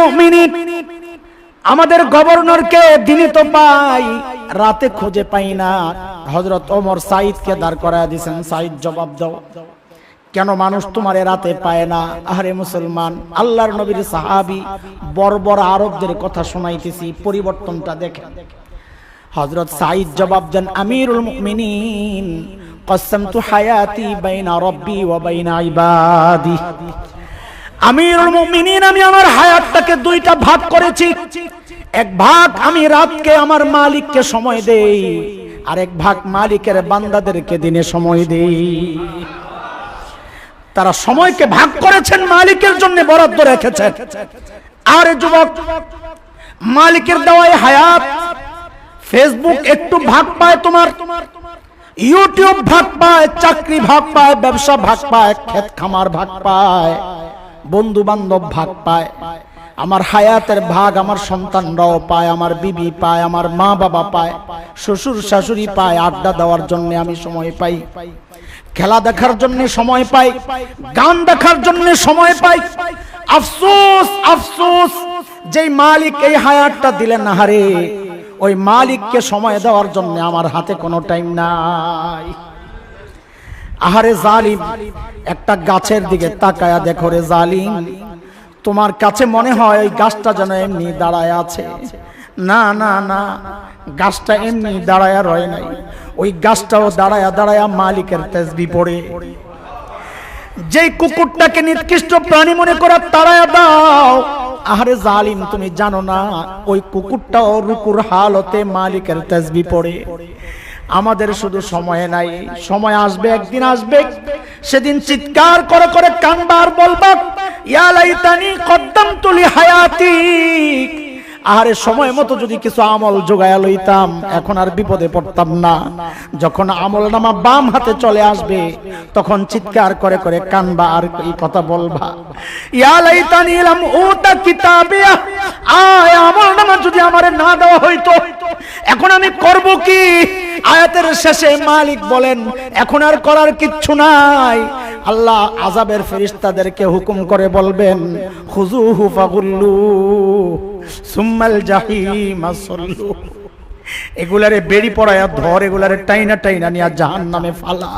মুমিনিন, আমাদের গভর্নরকে দিনই তো পাই, রাতে খুঁজে পাই না। হজরত ওমর সাইদকে দাঁড় করায় দিয়েছেন সাইদ জবাব দাও। কেন মানুষ তোমার রাতে পায় না? আরে মুসলমান, আল্লাহর নবীর সাহাবি বর্বর আরবদের কথা শোনাইতেছি, পরিবর্তনটা দেখেন। হজরত সাইদ জবাব দেন, আমিরুল মুমিনিন কসমতু হায়াতি বাইনা রব্বি ওয়া বাইনা ইবাদি। আমি আমার হায়াতটাকে দুইটা ভাগ করেছি। এক ভাগ আমি রাতকে আমার মালিককে সময় দেই আর এক ভাগ মালিকের বান্দাদেরকে দিনে সময় দেই। তারা সময়কে ভাগ করেছেন, মালিকের জন্য বরাদ্দ রেখেছেন। আর যুবক, মালিকের দেওয়ায় হায়াত, ফেসবুক একটু ভাগ পায় তোমার, ইউটিউব ভাগ পায়, চাকরি ভাগ পায়, ব্যবসা ভাগ পায়, ক্ষেত খামার ভাগ পায়। বন্ধু বান্ধব ভাগ পায়। আমার হায়াতের ভাগ আমার সন্তানরাও পায়, আমার বিবি পায়, আমার মা বাবা পায়, শ্বশুর শাশুড়ি পায়, আড্ডা দেওয়ার জন্য আমি সময় পাই। খেলা দেখার জন্য সময় পাই, গান দেখার জন্য সময় পাই। আফসোস আফসোস, যেই মালিক এই হায়াতটা দিলেন হারে, ওই মালিককে সময় দেওয়ার জন্য আমার হাতে কোনো টাইম নাই। আহারে জালিম, একটা গাছের দিকে তাকায়া দেখো রে জালিম। তোমার কাছে মনে হয় ওই গাছটা যেন এমনি দাঁড়ায় আছে। না না না, গাছটা এমনি দাঁড়ায়া রয় নাই। ওই গাছটাও দাঁড়ায়া দাঁড়ায়া মালিকের তেজবি পড়ে। যেই কুকুরটাকে নিকৃষ্ট প্রাণী মনে করা তাড়ায়া দাও, আহারে জালিম, তুমি জানো না, ওই কুকুরটাও রুকুর হালতে মালিকের তেজবি পড়ে। আমাদের শুধু সময় নাই। সময় আসবে, একদিন আসবে। সেদিন চিৎকার করে করে কানবার বলবা, ইয়া লাইতানি কদ্দামতু তুলি হায়াতি আহারে সময় মতো যদি কিছু আমল যোগায়া লইতাম, এখন আর বিপদে পড়তাম না। যখন আমল নামা বাম হাতে চলে আসবে, তখন চিৎকার করে করে কানবা, আর এই কথা বলবা? ইয়া লাইতানি ইলাম উতা কিতাবিয়া আয়, আমল নামা যদি আমারে না দেওয়া হইতো, এখন আমি করব কি? আয়াতের শেষে মালিক বলেন, এখন আর করার কিচ্ছু নাই। আল্লাহ আজাবের ফেরিস্তাদেরকে হুকুম করে বলবেন হুজু ফাগুল্লু সুম্মাল জাহিমা সল্লু। এগুলারে বেড়ি পড়ায়া ধর, এগুলারে টাইনা টাইনা নিয়া জাহান নামে ফালা।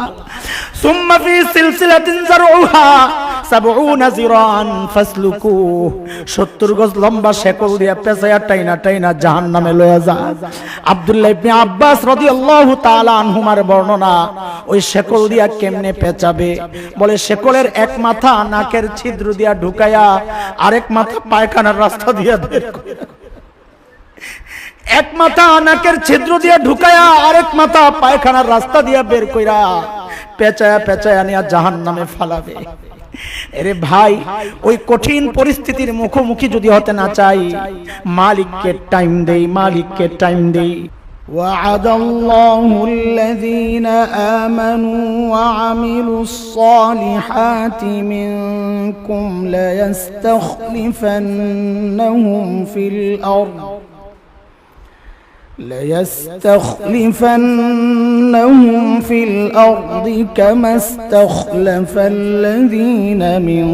সুম্মা ফি সিলসিলাতিন জারউহা, সাবউনা জিরান ফাসলুকু। 70 গজ লম্বা শেকল দিয়া পেছায়া টাইনা টাইনা জাহান নামে লয়া যা। আব্দুল্লাহ ইবনে আব্বাস রাদিয়াল্লাহু তাআলা আনহুমার বর্ণনা, ওই শেকল দিয়া কেমনে পেঁচাবে? বলে শেকলের এক মাথা নাকের ছিদ্র দিয়া ঢুকায়া আরেক মাথা পায়খানার রাস্তা দিয়া বের করে এক মাথা নাকের ছিদ্র দিয়ে ঢুকায়া আরেক মাথা পায়খানার রাস্তা দিয়ে বের কইরা পেঁচায়া পেঁচায়া নিয়া জাহান নামে ফালাবে এরে ভাই ওই কঠিন পরিস্থিতির মুখোমুখি যদি হতে না চাই মালিককে টাইম দেই মালিককে টাইম দেই وعد الله الذين آمنوا وعملوا الصالحات منكم ليستخلفنهم في الأرض ليستخلفنهم في الأرض كما استخلف الذين من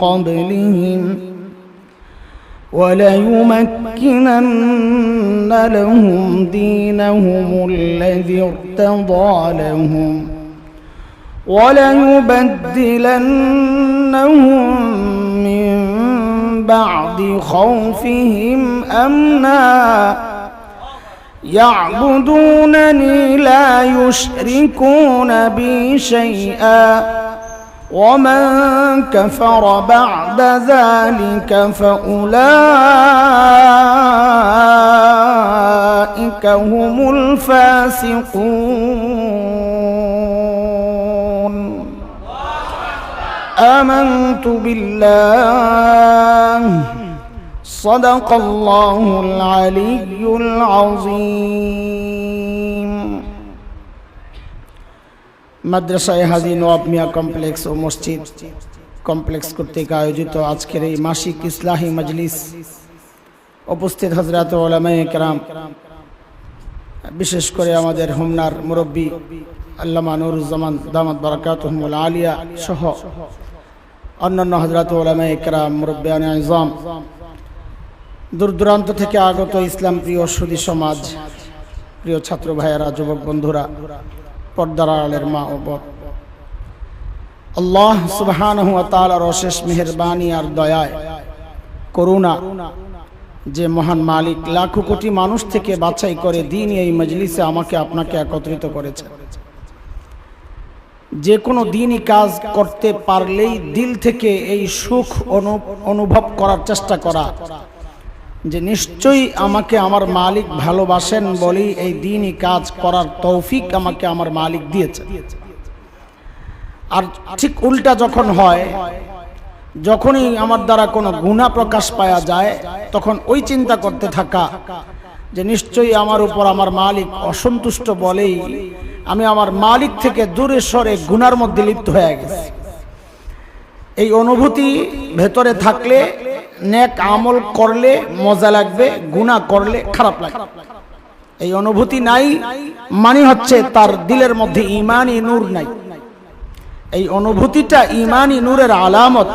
قبلهم وليمكنن لهم دينهم الذي ارتضى لهم وليبدلنهم من بعد خوفهم أمنا يعبدونني لا يشركون بي شيئا. ومن كفر بعد ذلك فأولئك هم الفاسقون. آمنت بالله صدق الله العلي العظيم মাদ্রাসায় হাজি নওয়াব মিয়া কমপ্লেক্স ও মসজিদ কমপ্লেক্স কর্তৃক আয়োজিত আজকের এই মাসিক ইসলাহী মজলিস উপস্থিত হজরত ওলামায়ে কেরাম বিশেষ করে আমাদের হোমনার মুরব্বী আল্লামা নুরুজ্জামান দামাত বারাকাত আলিয়া সহ অন্যান্য হজরত ওলামা ইকরাম মুরব্বিয়ান আজম দূর দূরান্ত থেকে আগত ইসলাম প্রিয় সুদী সমাজ, প্রিয় ছাত্র ভাইয়েরা, যুবক বন্ধুরা, পর্দার আলের মা ও বোন। আল্লাহ তাআলার অশেষ মেহেরবানি আর দয়ায় করুণা যে মহান মালিক লাখো কোটি মানুষ থেকে বাছাই করে দিন এই মজলিসে আমাকে আপনাকে একত্রিত করেছে। যে কোনো দিনই কাজ করতে পারলেই দিল থেকে এই সুখ অনু- অনুভব করার চেষ্টা করা যে নিশ্চয়ই আমাকে আমার মালিক ভালোবাসেন বলেই এই দিনই কাজ করার তৌফিক আমাকে আমার মালিক দিয়েছে। আর ঠিক উল্টা যখন হয়, যখনই আমার দ্বারা কোনো গুণা প্রকাশ পাওয়া যায়, তখন ওই চিন্তা করতে থাকা যে নিশ্চয়ই আমার উপর আমার মালিক অসন্তুষ্ট বলেই আমি আমার মালিক থেকে দূরে সরে গুনার মধ্যে লিপ্ত হয়ে গেছি। এই অনুভূতি ভেতরে থাকলে নেক আমল করলে মজা লাগবে গুণা করলে খারাপ লাগবে। এই অনুভূতি নাই মানে হচ্ছে তার দিলের মধ্যে ইমানই নূর নাই। এই অনুভূতিটা ইমানি নূরের আলামত।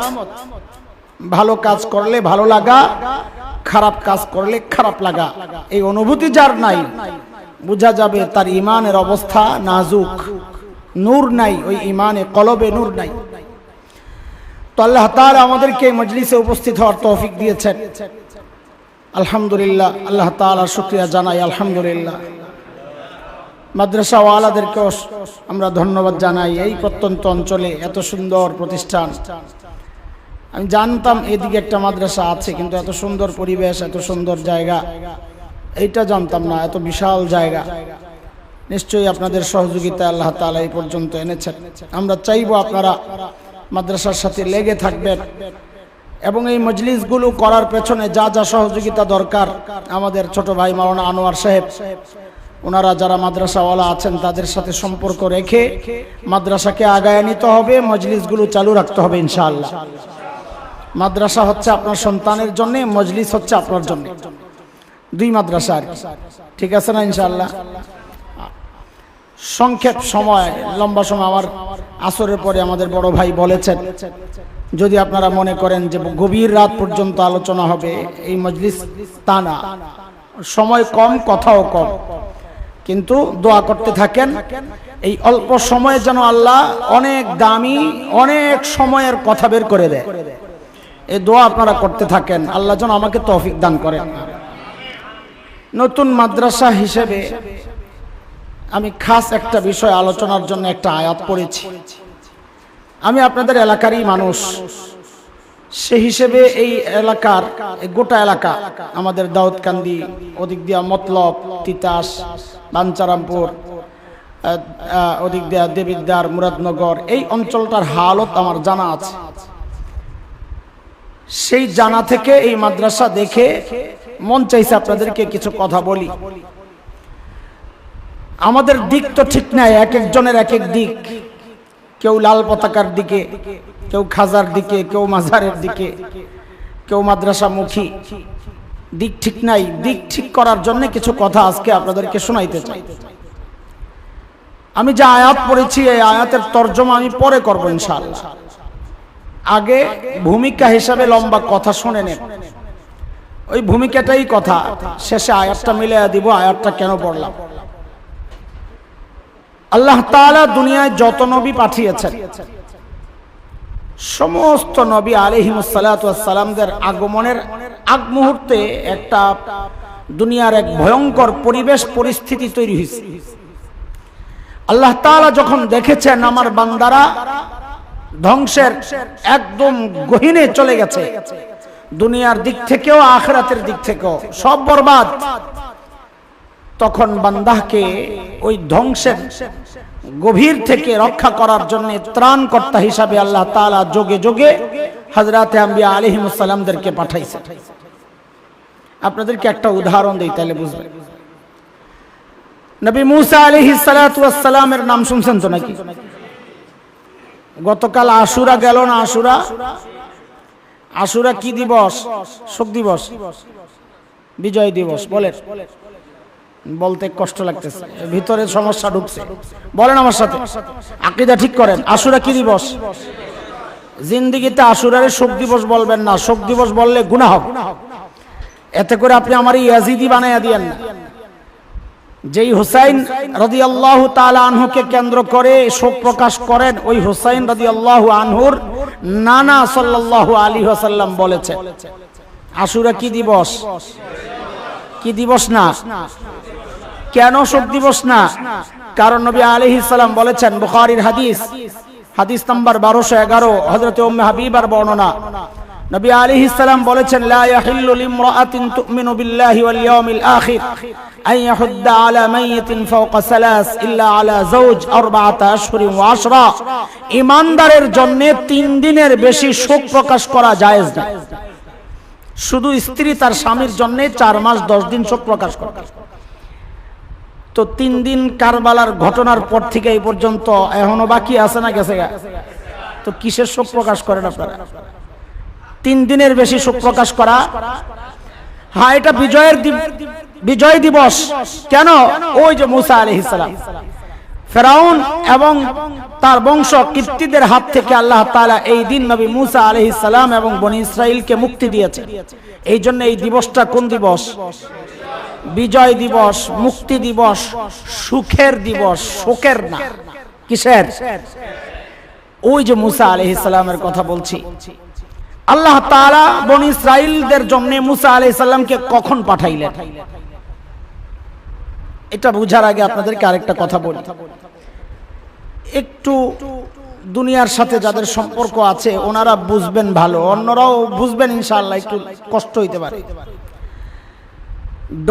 ভালো কাজ করলে ভালো লাগা, খারাপ কাজ করলে খারাপ লাগা। এই অনুভূতি যার নাই, বোঝা যাবে তার ইমানের অবস্থা নাজুক। নূর নাই, ওই ইমানে কলবে নূর নাই। তো আল্লাহ তাআলা আমাদেরকে মজলিসে উপস্থিত হওয়ার তৌফিক দিয়েছেন। আলহামদুলিল্লাহ, আল্লাহ তাআলার শুকরিয়া জানাই, আলহামদুলিল্লাহ। মাদ্রাসাওয়ালাদেরকেও আমরা ধন্যবাদ জানাই এই প্রত্যন্ত অঞ্চলে এত সুন্দর প্রতিষ্ঠান। আমি জানতাম এদিকে একটা মাদ্রাসা আছে, কিন্তু এত সুন্দর পরিবেশ, এত সুন্দর জায়গা, এইটা জানতাম না, এত বিশাল জায়গা। নিশ্চয়ই আপনাদের সহযোগিতা আল্লাহ তাআলা এই পর্যন্ত এনেছেন। আমরা চাইব আপনারা মাদ্রাসার সাথে লেগে থাকবেন। এবং এই মজলিসগুলো করার পেছনে যা যা সহযোগিতা দরকার আমাদের ছোট ভাই মাওলানা আনোয়ার সাহেব, ওনারা যারা মাদ্রাসাওয়ালা আছেন তাদের সাথে সম্পর্ক রেখে মাদ্রাসাকে আগায় নিতে হবে, মজলিসগুলো চালু রাখতে হবে ইনশাআল্লাহ। মাদ্রাসা হচ্ছে আপনার সন্তানের জন্য, মজলিস হচ্ছে আপনার জন্য। দুই মাদ্রাসা ঠিক আছে না ইনশাআল্লাহ? সংক্ষেপ সময়, লম্বা সময় আমার আসরের পরে আমাদের বড় ভাই বলেছেন, যদি আপনারা মনে করেন যে গভীর রাত পর্যন্ত আলোচনা হবে, এই মজলিস তা না। সময় কম, কথাও কম। কিন্তু দোয়া করতে থাকেন, এই অল্প সময়ে যেন আল্লাহ অনেক দামি, অনেক সময়ের কথা বের করে দেয়। এই দোয়া আপনারা করতে থাকেন, আল্লাহ যেন আমাকে তৌফিক দান করেন। নতুন মাদ্রাসা হিসেবে আমি খাস একটা বিষয় আলোচনার জন্য একটা আয়াত পড়েছি। আমি আপনাদের এলাকারই মানুষ। সে হিসেবে এই এলাকার গোটা এলাকা, আমাদের দাউদকান্দি, ওদিক দিয়া মতলব, তিতাস, বাঞ্চারামপুর ওদিক দিয়া দেবিদ্দার মুরাদনগর, এই অঞ্চলটার হালত আমার জানা আছে। সেই জানা থেকে এই মাদ্রাসা দেখে মন চাইছে আপনাদেরকে কিছু কথা বলি। আমাদের দিক তো ঠিক নাই, এক একজনের এক এক দিক। কেউ লাল পতাকার দিকে, কেউ খাজার দিকে, কেউ মাজারের দিকে, কেউ মাদ্রাসামুখী। দিক ঠিক নাই, দিক ঠিক করার জন্য কিছু কথা আজকে আপনাদেরকে শোনাইতে চাই। আমি যে আয়াত পড়েছি, এই আয়াতের তর্জমা আমি পরে করব ইনশাআল্লাহ। আগে ভূমিকা হিসাবে লম্বা কথা শুনে নেন। ওই ভূমিকাটাই কথা। শেষে আয়াতটা মিলে দিব, আয়াতটা কেন পড়লাম? আল্লাহ তাআলা দুনিয়ায় যত নবী পাঠিয়েছেন, সমস্ত নবী আলিহিমসালামদের আগমনের আগ মুহূর্তে একটা দুনিয়ার এক ভয়ঙ্কর পরিবেশ, পরিস্থিতি তৈরি হয়েছে। আল্লাহ তাআলা যখন দেখেছেন আমার বান্দারা ধ্বংসের একদম গহীনে চলে গেছে, দুনিয়ার দিক থেকেও, আখরাতের দিক থেকেও, সব বরবাদ। তখন বান্দাহকে ওই ধ্বংসের গভীর থেকে রক্ষা করার জন্য ত্রাণকর্তা হিসাবে আল্লাহ তাআলা যোগে যোগে হাজরাতে আম্বিয়া আলিহিমসাল্লামদেরকে পাঠাইছে। আপনাদেরকে একটা উদাহরণ দিই তাহলে বুঝবেন। নবী মুসা আলিহি সালামের নাম শুনছেন তো নাকি? গতকাল আশুরা গেল না আশুরা? আশুরা কি দিবস? শোক দিবস? বিজয় দিবস, বলেন। বলতে কষ্ট লাগতেছে। ভিতরে সমস্যা ঢুকছে। বলেন আমার সাথে। আকিদা ঠিক করেন। আশুরা কি দিবস? জিন্দিগিতে আশুরারে শোক দিবস বলবেন না। শোক দিবস বললে গুনাহ হবে। এতে করে আপনি আমার ইয়াজিদি বানাইয়া দিয়েন না। যেই হুসাইন রদি আল্লাহ আনহুকে কেন্দ্র করে শোক প্রকাশ করেন, ওই হুসাইন রদি আল্লাহ আনহুর নানা সাল্লাল্লাহু আলী হাসাল্লাম বলেছে। আশুরা কি দিবস? কি দিবস না? কেন শোক দিবস না? কারণ নবী আলাইহিস সালাম বলেছেন, বুখারির হাদিস হাদিস নাম্বার বারোশো এগারো হজরত হাবিবার বর্ণনা। নবী বলেছেন বিল্লাহি আলা জন্য তিন দিনের বেশি শোক প্রকাশ করা জায়েজ না। শুধু স্ত্রী তার স্বামীর জন্য চার মাস দশ দিন শোক প্রকাশ করে। তো তিন দিন কারবালার ঘটনার পর থেকে এই পর্যন্ত এখনও বাকি আছে না গেছে? তো কিসের শোক প্রকাশ করেন আপনারা? তিন দিনের বেশি শোক প্রকাশ করা? হ্যাঁ এটা বিজয়ের বিজয় দিবস। কেন? ওই যে মুসা আলহিসাম ফেরাউন এবং তার বংশ কীর্তিদের হাত থেকে আল্লাহ তাআলা এই দিন নবী মুসা আলহিসাম এবং বনি ইসরাইলকে মুক্তি দিয়েছে। এই জন্য এই দিবসটা কোন দিবস? বিজয় দিবস, মুক্তি দিবস, সুখের দিবস, শোকের না। কিসের? ওই যে মুসা আলহিসামের কথা বলছি। আল্লাহ তাআলা বনি ইসরাইলদের জন্য মুসা আলাইহিসসালামকে কখন পাঠাইলেন? এটা বুঝার আগে আপনাদেরকে আরেকটা কথা বলি। একটু দুনিয়ার সাথে যাদের সম্পর্ক আছে, ওনারা বুঝবেন ভালো, অন্যরাও বুঝবেন ইনশাআল্লাহ, একটু কষ্ট হইতে পারে।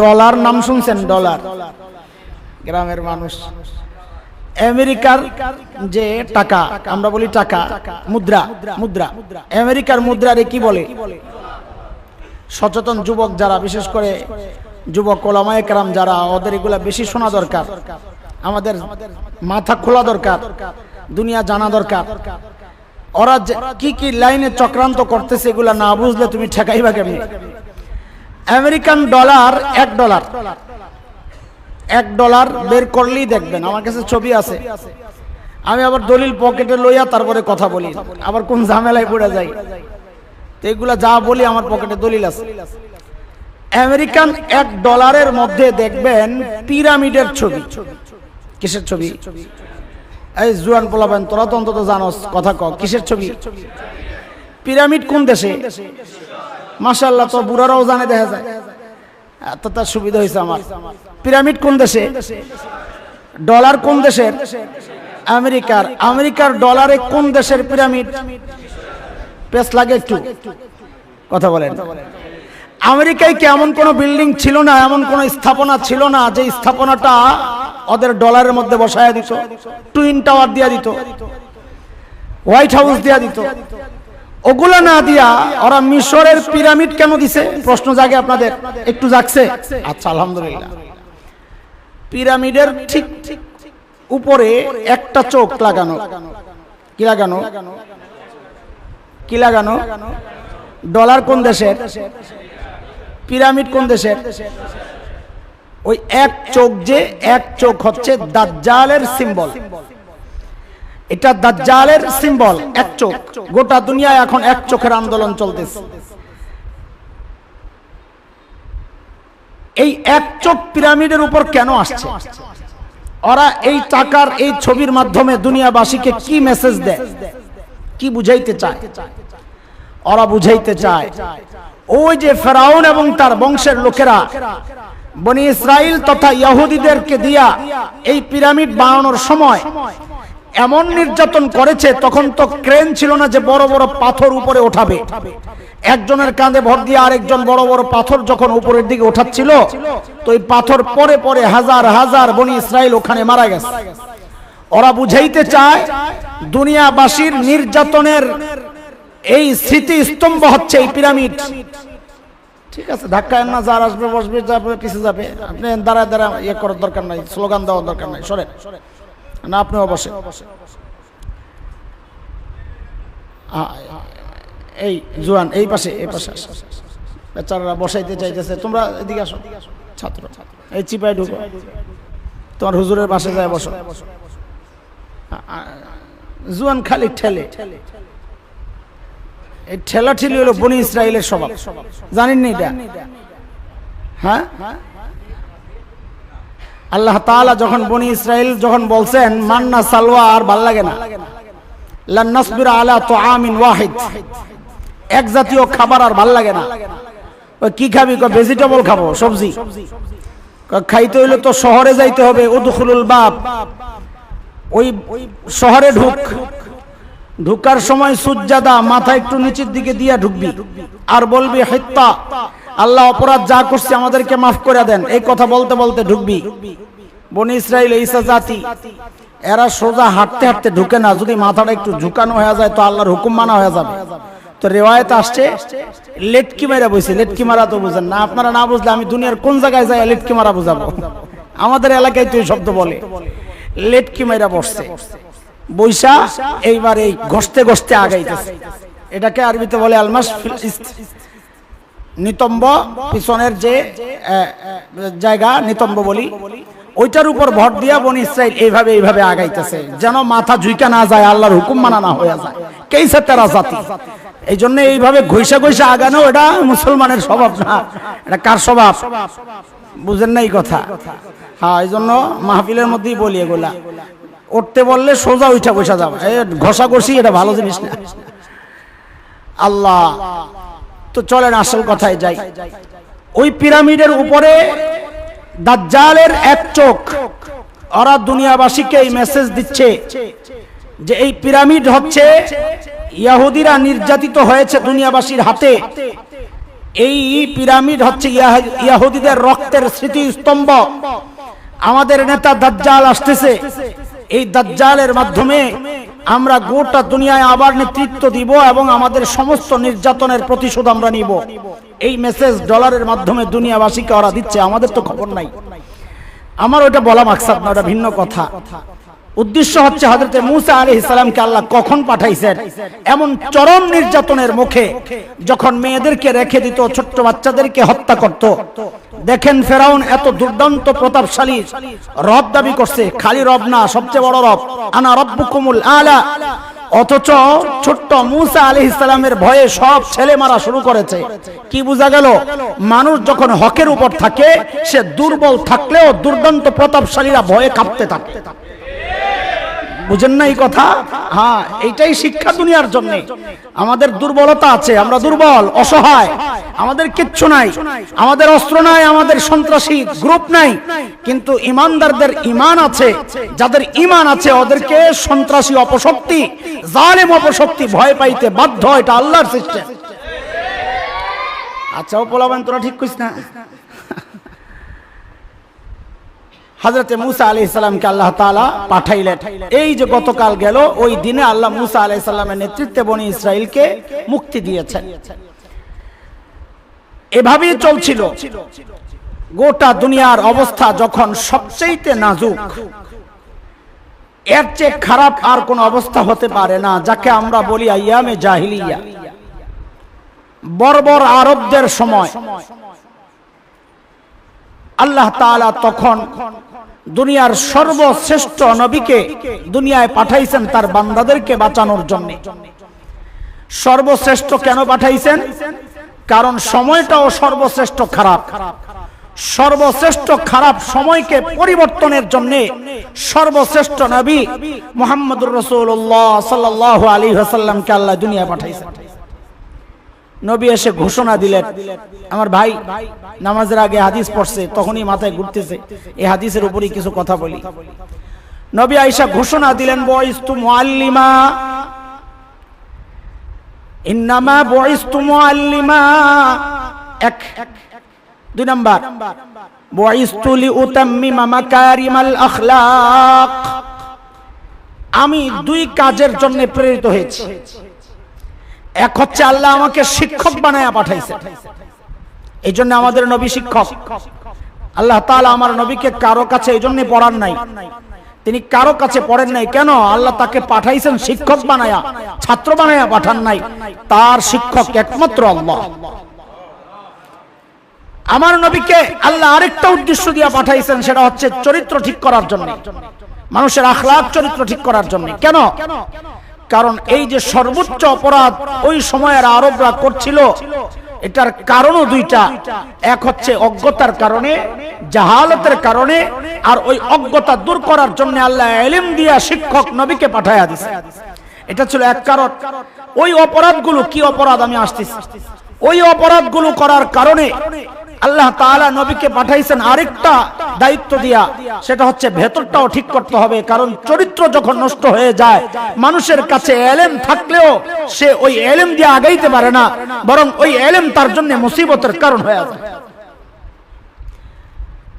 ডলার নাম শুনছেন? ডলার। গ্রামের মানুষ। আমেরিকার যে টাকা, আমরা বলি টাকা, মুদ্রা মুদ্রা। আমেরিকার মুদ্রারে কি বলে? সচেতন যুবক যারা, বিশেষ করে যুবক ওলামায়ে কেরাম যারা, ওদের এগুলা বেশি শোনা দরকার। আমাদের মাথা খোলা দরকার, দুনিয়া জানা দরকার। ওরা কি কি লাইনে চক্রান্ত করতেছে এগুলা না বুঝলে তুমি ঠেকাইবা কেমনি? আমেরিকান ডলার এক ডলার। এক ডলার বের করলেই দেখবেন, আমার কাছে ছবি আছে। আমি আবার দলিল পকেটে লইয়া তারপরে কথা বলি, আবার কোন ঝামেলায় পড়ে যাই। তো এগুলা যা বলি আমার পকেটে দলিল আছে। আমেরিকান এক ডলারের মধ্যে দেখবেন পিরামিডের ছবি। কিসের ছবি? এই জুয়ান পোলাবেন তোরা তো অন্তত জানোস, কথা ক, কিসের ছবি? পিরামিড কোন দেশে? মাশাল্লাহ তো বুড়ারাও জানে, দেখা যায়। এত তার সুবিধা হয়েছে আমার। পিরামিড কোন দেশে? ডলার কোন দেশের? আমেরিকার। আমেরিকার ডলারে কোন দেশের পিরামিড? পেস লাগে একটু। কথা বলেন। আমেরিকায় কি এমন কোনো বিল্ডিং ছিল না, এমন কোনো স্থাপনা ছিল না, যে স্থাপনাটা ওদের ডলারের মধ্যে বসায় দিত? টুইন টাওয়ার দিয়া দিত। হোয়াইট হাউস দিয়া দিত। ওগুলা না দিয়া ওরা মিশরের পিরামিড কেন দিছে? প্রশ্ন জাগে আপনাদের। একটু জাগছে? আচ্ছা আলহামদুলিল্লাহ। পিরামিডের ঠিক উপরে একটা চোখ লাগানো। কি লাগানো? কি লাগানো? ডলার কোন দেশের? পিরামিড কোন দেশের? ওই এক চোখ যে এক চোখ হচ্ছে দাজ্জালের সিম্বল। এটা দাজ্জালের সিম্বল এক চোখ। গোটা দুনিয়ায় এখন এক চোখের আন্দোলন চলতেছে। এই এক চোখ পিরামিডের উপর কেন আসছে? ওরা এই টাকার এই ছবির মাধ্যমে দুনিয়াবাসীকে কি মেসেজ দেয়? কি বুঝাইতে চায়? ওরা বুঝাইতে চায়, ওই যে ফেরাউন এবং তার বংশের লোকেরা, বনি ইসরাইল তথা ইহুদিদেরকে দিয়া এই পিরামিড বানানোর সময় এমন নির্যাতন করেছে, তখন তো ক্রেন ছিল না যে বড় বড় পাথর উপরে ওঠাবে। একজনের কাঁধে ভর দিয়ে আরেকজন বড় বড় পাথর যখন উপরের দিকে ওঠাচ্ছিল, তো এই পাথর পরে পরে হাজার হাজার বনি ইসরাইল ওখানে মারা গেছে। ওরা বুঝাইতে চায়, দুনিয়াবাসীর নির্যাতনের এই স্মৃতি স্তম্ভ হচ্ছে এই পিরামিড। ঠিক আছে, ধাক্কা না, যার আসবে, বসবে যাবে পিছিয়ে যাবে। আপনি দাঁড়ায় দাঁড়া ইয়ে করার দরকার নাই, স্লোগান দেওয়ার দরকার নাই সরে না, আপনিও বসে। এই জোয়ান, এই পাশে এই পাশে আসো। বেচারারা বসাইতে চাইতেছে। তোমরা এদিকে আসো। ছাত্র, এই চিপায় ঢুকো। তোমার হুজুরের পাশে যায় বসো। জোয়ান খালি ঠেলে। এই ঠেলা ঠেলি হলো বনি ইসরায়েলের স্বভাব। জানেন নি এটা? হ্যাঁ? আল্লাহ তাআলা যখন বনি ইসরায়েল যখন বলছেন, মান্না সালওয়া আর ভালো লাগে না। তুআমিন ওয়াহিদ। এক জাতীয় খাবার আর না। কি খাবি? ভেজিটেবল সবজি। খাইতে হইলে তো শহরে যাইতে হবে। বাব। ওই শহরে ঢুক। ঢুকার সময় সুজ্জাদা মাথা একটু নিচের দিকে দিয়া ঢুকবি। আর বলবি হত্যা আল্লাহ অপরাধ যা করছে আমাদেরকে মাফ করে দেন। এই কথা বলতে বলতে ঢুকবি। বনি ইসরায়েল ঈসা জাতি, এরা সোজা হাঁটতে হাঁটতে ঢুকে না। যদি মাথাটা একটু ঝুকানো হয়ে যায় তো আল্লাহর হুকুম মানা হয়ে যাবে। তো রেওয়ায়ত আসছে, লেটকি মারা বসে লেটকি মারা তো বুঝেন না। আপনারা না বুঝলে আমি দুনিয়ার কোন জায়গায় যাই, লেটকি মারা বুঝাবো। আমাদের এলাকায় তো এই শব্দ বলে। লেটকি মারা বসছে। বৈশা এইবার এই ঘষতে ঘষতে আগাইতেছে। এটাকে আরবিতে বলে আলমাস। নিতম্ব পিছনের যে জায়গা, নিতম্ব বলি, ওইটার উপর ভর দিয়া বনি ইসরাইল এইভাবে এইভাবে আগাইতেছে, যেন মাথা ঝুইকা না যায়, আল্লাহর হুকুম মানা না হয়ে যায়। কেইসে তেরা জাতি? এই জন্য এইভাবে ঘইসা ঘইসা আগানো এটা মুসলমানের স্বভাব না, এটা কার স্বভাব? বুঝেন না এই কথা। হ্যাঁ এই জন্য মাহফিলের মধ্যেই বলি এগুলা। উঠতে বললে সোজা উঠা বসা যাবে। ঘষা ঘষি এটা ভালো জিনিস না। আল্লাহ তো চলেন আসল কথায় যাই। ওই পিরামিডের উপরে দাজ্জালের এক চোখ ওরা দুনিয়াবাসীকে এই মেসেজ দিচ্ছে যে এই পিরামিড হচ্ছে ইয়াহুদিরা নির্যাতিত হয়েছে দুনিয়াবাসীর হাতে। এই পিরামিড হচ্ছে ইয়াহ- ইয়াহুদিদের রক্তের স্মৃতিস্তম্ভ। আমাদের নেতা দাজ্জাল আসতেছে। এই দাজ্জালের মাধ্যমে আমরা গোটা দুনিয়ায় আবার নেতৃত্ব দিব এবং আমাদের সমস্ত নির্যাতনের প্রতিশোধ আমরা নিব। এই মেসেজ ডলারের মাধ্যমে দুনিয়াবাসীকে ওরা দিচ্ছে, আমাদের তো খবর নাই। আমার ওটা বলা মাকসাদ না, ওটা ভিন্ন কথা। উদ্দেশ্য হচ্ছে হজরতে মুসা আলী ইসলামকে আল্লাহ কখন পাঠাইছেন? এমন চরম নির্যাতনের মুখে যখন মেয়েদেরকে রেখে দিত, ছোট্ট বাচ্চাদেরকে হত্যা করত। দেখেন ফেরাউন এত দুর্দান্ত প্রতাপশালী, রব দাবি করছে, খালি রব না, সবচেয়ে বড় রব, আনা রব্বুকুমুল আলা। অথচ ছোট্ট মুসা আলী ইসলামের ভয়ে সব ছেলে মারা শুরু করেছে। কি বোঝা গেল? মানুষ যখন হকের উপর থাকে, সে দুর্বল থাকলেও দুর্দান্ত প্রতাপশালীরা ভয়ে কাঁপতে থাকে। বুঝেন না এই কথা? হ্যাঁ এইটাই শিক্ষা দুনিয়ার জন্য। আমাদের দুর্বলতা আছে, আমরা দুর্বল, অসহায়, আমাদের কিচ্ছু নাই। আমাদের অস্ত্র নাই, আমাদের সন্ত্রাসী গ্রুপ নাই। কিন্তু ইমানদারদের ইমান আছে, যাদের ইমান আছে, ওদেরকে সন্ত্রাসী অপশক্তি, জালেম অপশক্তি ভয় পাইতে বাধ্য এটা আল্লাহর সিস্টেম আচ্ছা ও পোলাবেন, তোরা ঠিক কইস না? হজরতে মুসা আলি ইসলামকে আল্লাহ তালা পাঠাইলেন। এই যে গতকাল গেল, ওই দিনে আল্লাহ মুসা আলি ইসলামের নেতৃত্বে বনি ইসরায়েলকে মুক্তি দিয়েছেন। এভাবেই চলছিল। গোটা দুনিয়ার অবস্থা যখন সবচেয়ে নাজুক, এর চেয়ে খারাপ আর কোন অবস্থা হতে পারে না, যাকে আমরা বলি আইয়ামে জাহিলিয়া। বর্বর আরবদের সময় আল্লাহ তখন দুনিয়ার সর্বশ্রেষ্ঠ নবীকে দুনিয়ায় পাঠাইছেন তার বান্দাদেরকে বাঁচানোর জন্য। সর্বশ্রেষ্ঠ কেন পাঠাইছেন? কারণ সময়টাও সর্বশ্রেষ্ঠ খারাপ। সর্বশ্রেষ্ঠ খারাপ সময়কে পরিবর্তনের জন্য সর্বশ্রেষ্ঠ নবী মোহাম্মদুর রসুল্লাহ সাল্লাহ আলী হাসাল্লামকে আল্লাহ দুনিয়ায় পাঠাইছেন। নবী এসে ঘোষণা দিলেন, আমার ভাই নামাজের আগে হাদিস পড়ছে, তখনই মাথায় ঘুরতেছে। এই হাদিসের উপরই কিছু কথা বলি। নবী আইসা ঘোষণা দিলেন, বয়স্তু মুআল্লিমা, ইন্নামা বয়স্তু মুআল্লিমা। এক, দুই নাম্বার, বয়স্তু লিউতাম্মিমা মাকারিমাল আখলাক। আমি দুই কাজের জন্য প্রেরিত হয়েছি। এক হচ্ছে আল্লাহ আমাকে শিক্ষক বানায়া পাঠাইছে। এই জন্য আমাদের নবী শিক্ষক। আল্লাহ তাআলা আমার নবীকে কারও কাছে এই জন্য পড়ান নাই। তিনি কারও কাছে পড়েন নাই। কেন? আল্লাহ তাকে পাঠাইছেন শিক্ষক বানায়া, ছাত্র বানায়া পাঠান নাই। তার শিক্ষক একমাত্র আল্লাহ। আমার নবীকে আল্লাহ আরেকটা উদ্দেশ্য দিয়ে পাঠাইছেন, সেটা হচ্ছে চরিত্র ঠিক করার জন্য। মানুষের আখলাক চরিত্র ঠিক করার জন্য। কেন? কারণ এই যে সর্বোচ্চ অপরাধ ওই সময়ের আরবরা করছিল, এটার কারণও দুইটা। এক হচ্ছে অজ্ঞতার কারণে, জাহালতের কারণে, আর ওই অজ্ঞতা দূর করার জন্য আল্লাহ এলিম দিয়া শিক্ষক নবীকে পাঠাইয়া দিছে। এটা ছিল এক কারণ। ওই অপরাধগুলো কি অপরাধ? আমি আসতেছি। ওই অপরাধগুলো করার কারণে আল্লাহ তাআলা নবীকে পাঠাইছেন আরেকটা দায়িত্ব দিয়া। সেটা হচ্ছে ভেতরটাও ঠিক করতে হবে, কারণ চরিত্র যখন নষ্ট হয়ে যায়, মানুষের কাছে এলেম থাকলেও সে ওই এলেম দিয়ে আগাইতে পারে না, বরং ওই এলেম তার জন্য মুসিবতের কারণ হয়ে যায়।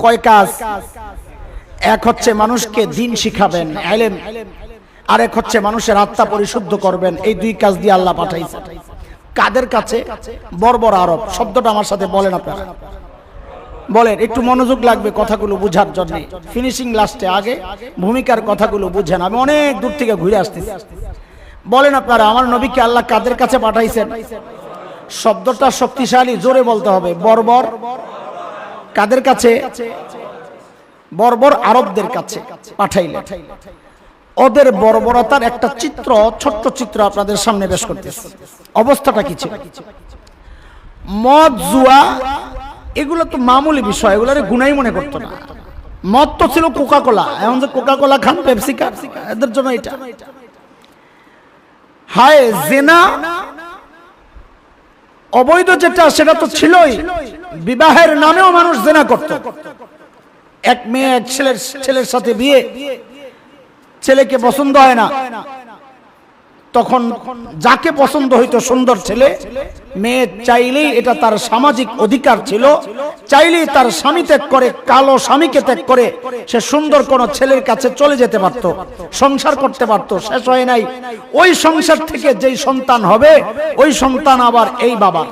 কয় কাজ? এক হচ্ছে মানুষকে দিন শিখাবেন, এলেম। আরেক হচ্ছে মানুষের আত্মা পরিশুদ্ধ করবেন, এই দুই কাজ দিয়ে আল্লাহ পাঠাইছে কাদের কাছে? বর্বর আরব। শব্দটা আমার সাথে বলেন আপনারা। বলেন, একটু মনোযোগ লাগবে কথাগুলো বুঝার জন্য। ফিনিশিং লাস্টে আগে ভূমিকার কথাগুলো বুঝেন। আমি অনেক দূর থেকে ঘুরে আসতেছি। বলেন আপনারা, আমার নবীকে আল্লাহ কাদের কাছে পাঠাইছেন? শব্দটা শক্তিশালী, জোরে বলতে হবে। বর্বর কাদের কাছে? বর্বর আরবদের কাছে পাঠাইলেন। ওদের বর্বরতার একটা চিত্র, ছোট্ট চিত্র আপনাদের সামনে পেশ করতেছে। অবস্থাটা কি মদ, জুয়া, এগুলো তো মামুলি বিষয় এগুলো গুনাই মনে করতো না। মদ তো ছিল কোকা কোলা এখন যে কোকা কোলা খান পেপসি খান এদের জন্য এটা। হায়, জেনা অবৈধ যেটা, সেটা তো ছিলই। বিবাহের নামেও মানুষ জেনা করত। এক মেয়ে, এক ছেলের ছেলের সাথে বিয়ে ছেলেকে পছন্দ হয় না। তখন যাকে পছন্দ হইতো সুন্দর ছেলে, মেয়ে চাইলেই এটা তার সামাজিক অধিকার ছিল, চাইলেই তার স্বামী ত্যাগ করে, কালো স্বামীকে ত্যাগ করে সে সুন্দর কোন ছেলের কাছে চলে যেতে পারত, সংসার করতে পারত, শেষ হয় নাই। ওই সংসার থেকে যেই সন্তান হবে, ওই সন্তান আবার এই বাবা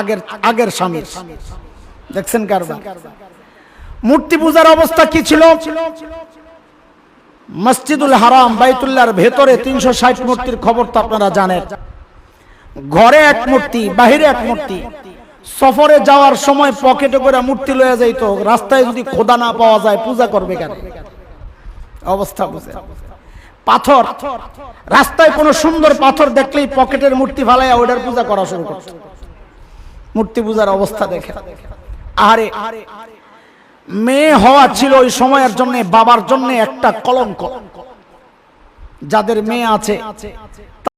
আগের আগের স্বামীর। দেখছেন কারবার? মূর্তি পূজার অবস্থা কি ছিল? মসজিদুল হারাম বাইতুল্লাহর ভেতরে তিনশো ষাট মূর্তির খবর তো আপনারা জানেন। ঘরে এক মূর্তি, বাহিরে এক মূর্তি। সফরে যাওয়ার সময় পকেটে করে মূর্তি লয়ে যাইতো। রাস্তায় যদি খোদা না পাওয়া যায়, পূজা করবে কেন? অবস্থা বুঝে পাথর। রাস্তায় কোনো সুন্দর পাথর দেখলেই পকেটের মূর্তি ফালাইয়া ওটার পূজা করা শুরু করত। মূর্তি পূজার অবস্থা দেখে আরে মেয়ে হওয়া ছিল ওই সময়ের জন্য বাবার জন্য একটা কলঙ্ক। যাদের মেয়ে আছে